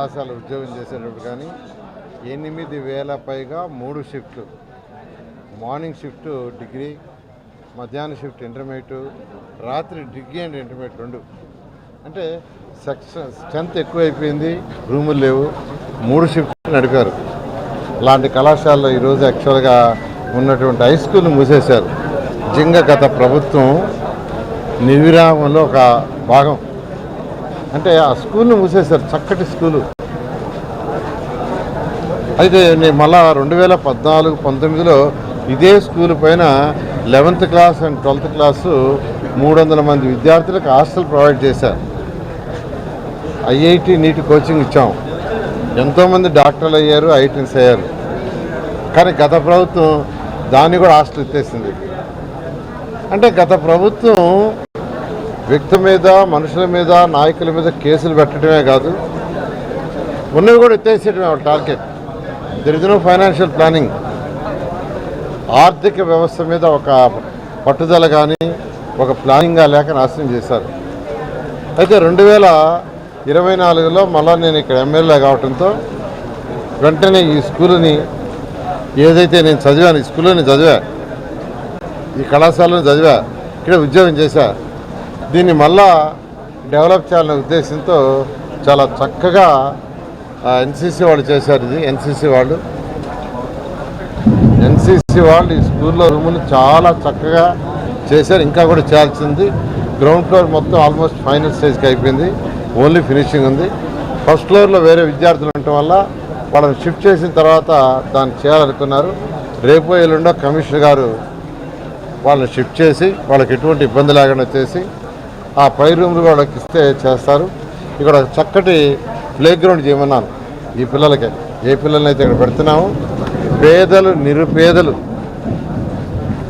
కళాశాల ఉద్యోగం చేసేటప్పుడు కానీ ఎనిమిది వేల పైగా మూడు షిఫ్ట్లు. మార్నింగ్ షిఫ్ట్ డిగ్రీ మధ్యాహ్నం షిఫ్ట్ ఇంటర్మీడియట్ రాత్రి డిగ్రీ అండ్ ఇంటర్మీడియట్ రెండు. అంటే సెక్షన్ స్ట్రెంత్ ఎక్కువైపోయింది రూములు లేవు మూడు షిఫ్ట్లు నడిపారు. లాంటి కళాశాలలో ఈరోజు యాక్చువల్గా ఉన్నటువంటి హై స్కూల్ మూసేశారు. జింగ గత ప్రభుత్వం నిర్విరామంలో ఒక భాగం అంటే ఆ స్కూల్ని మూసేశారు చక్కటి స్కూలు. అయితే నేను మళ్ళా రెండు వేల పద్నాలుగు పంతొమ్మిదిలో ఇదే స్కూల్ పైన eleventh class and twelfth class మూడు వందల మంది విద్యార్థులకు హాస్టల్ ప్రొవైడ్ చేశారు. ఐఐటి నీటి కోచింగ్ ఇచ్చాం. ఎంతోమంది డాక్టర్లు అయ్యారు ఐఐటీన్స్ అయ్యారు. కానీ గత ప్రభుత్వం దాన్ని కూడా హాస్టల్ ఎత్తేసింది. అంటే గత ప్రభుత్వం వ్యక్తి మీద మనుషుల మీద నాయకుల మీద కేసులు పెట్టడమే కాదు ఉన్నవి కూడా ఎత్తేసేయడమే వాళ్ళ target. There is no financial planning ఆర్థిక వ్యవస్థ మీద ఒక పట్టుదల కానీ ఒక ప్లానింగ్గా లేక నాశనం చేశారు. అయితే రెండు వేల ఇరవై నాలుగులో మళ్ళా నేను ఇక్కడ ఎమ్మెల్యే కావడంతో వెంటనే ఈ స్కూల్ని ఏదైతే నేను చదివాను ఈ స్కూల్లోని చదివా ఈ కళాశాలను చదివా ఇక్కడ ఉద్యోగం చేశా. దీన్ని మళ్ళా డెవలప్ చేయాలనే ఉద్దేశంతో చాలా చక్కగా ఎన్సీసీ వాళ్ళు చేశారు ఇది ఎన్సీసీ వాళ్ళు. ఎన్సీసీ వాళ్ళు ఈ స్కూల్లో రూములు చాలా చక్కగా చేశారు ఇంకా కూడా చేయాల్సింది. గ్రౌండ్ ఫ్లోర్ మొత్తం ఆల్మోస్ట్ ఫైనల్ స్టేజ్కి అయిపోయింది ఓన్లీ ఫినిషింగ్ ఉంది. ఫస్ట్ ఫ్లోర్లో వేరే విద్యార్థులు ఉండటం వల్ల వాళ్ళని షిఫ్ట్ చేసిన తర్వాత దాన్ని చేయాలనుకున్నారు. రేపు ఎల్లుండో కమిషనర్ గారు వాళ్ళని షిఫ్ట్ చేసి వాళ్ళకి ఎటువంటి ఇబ్బంది లేకుండా చేసి ఆ పై రూమ్లు కూడా ఇస్తే చేస్తారు. ఇక్కడ చక్కటి ప్లే గ్రౌండ్ చేయమన్నాను ఈ పిల్లలకి. ఏ పిల్లల్ని ఇక్కడ పెడుతున్నాము పేదలు నిరుపేదలు.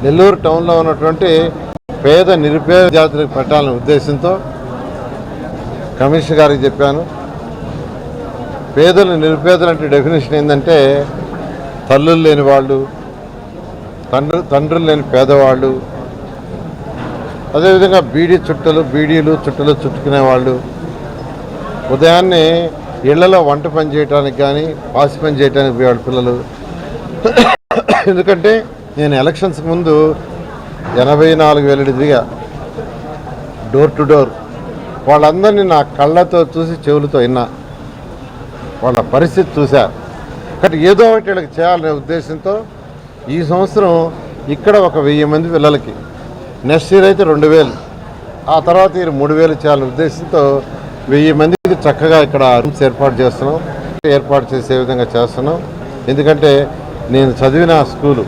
నెల్లూరు టౌన్లో ఉన్నటువంటి పేద నిరుపేద జాతులకు పెట్టాలనే ఉద్దేశంతో కమిషనర్ గారికి చెప్పాను. పేదలు నిరుపేదలు అంటే డెఫినేషన్ ఏంటంటే తల్లులు లేని వాళ్ళు తండ్రి తండ్రులు లేని పేదవాళ్ళు అదేవిధంగా బీడీ చుట్టలు బీడీలు చుట్టలు చుట్టుకునే వాళ్ళు. ఉదయాన్నే ఇళ్ళలో వంట పని చేయడానికి కానీ పాసి పని చేయడానికి పోయేవాళ్ళు పిల్లలు. ఎందుకంటే నేను ఎలక్షన్స్కి ముందు ఎనభై నాలుగు వేల తిరిగా డోర్ టు డోర్. వాళ్ళందరినీ నా కళ్ళతో చూసి చెవులతో విన్నా. వాళ్ళ పరిస్థితి చూశా కాబట్టి ఏదో ఒకటి వీళ్ళకి చేయాలనే ఉద్దేశంతో ఈ సంవత్సరం ఇక్కడ ఒక వెయ్యి మంది పిల్లలకి నెక్స్ట్ ఇయర్ అయితే రెండు వేలు. ఆ తర్వాత ఇయర్ మూడు వేలు చేయాలనే ఉద్దేశంతో వెయ్యి మందికి చక్కగా ఇక్కడ రూమ్స్ ఏర్పాటు చేస్తున్నాం. ఏర్పాటు చేసే విధంగా చేస్తున్నాం. ఎందుకంటే నేను చదివిన స్కూలు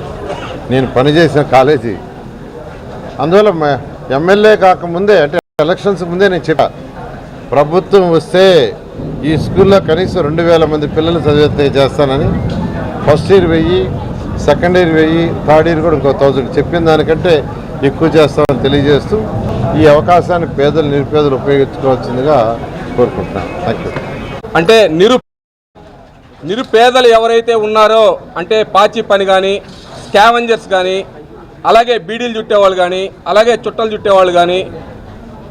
నేను పనిచేసిన కాలేజీ. అందువల్ల ఎమ్మెల్యే కాకముందే అంటే ఎలక్షన్స్ ముందే నేను చెప్పా ప్రభుత్వం వస్తే ఈ స్కూల్లో కనీసం రెండు వేల మంది పిల్లలు చదివితే చేస్తానని. ఫస్ట్ ఇయర్ వెయ్యి సెకండ్ ఇయర్ వెయ్యి థర్డ్ ఇయర్ కూడా ఇంకో థౌజండ్ చెప్పిన దానికంటే ఎక్కువ చేస్తామని తెలియజేస్తూ ఈ అవకాశాన్ని పేదలు నిరుపేదలు ఉపయోగించుకోవాల్సిందిగా కోరుకుంటున్నాను. థ్యాంక్ యూ అంటే నిరు నిరుపేదలు ఎవరైతే ఉన్నారో అంటే పాచి పని కానీ స్కావెంజర్స్ కానీ అలాగే బీడీలు చుట్టేవాళ్ళు కానీ అలాగే చుట్టలు చుట్టేవాళ్ళు కానీ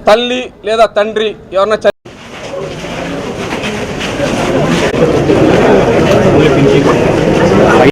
తల్లి లేదా తండ్రి ఎవరన్నా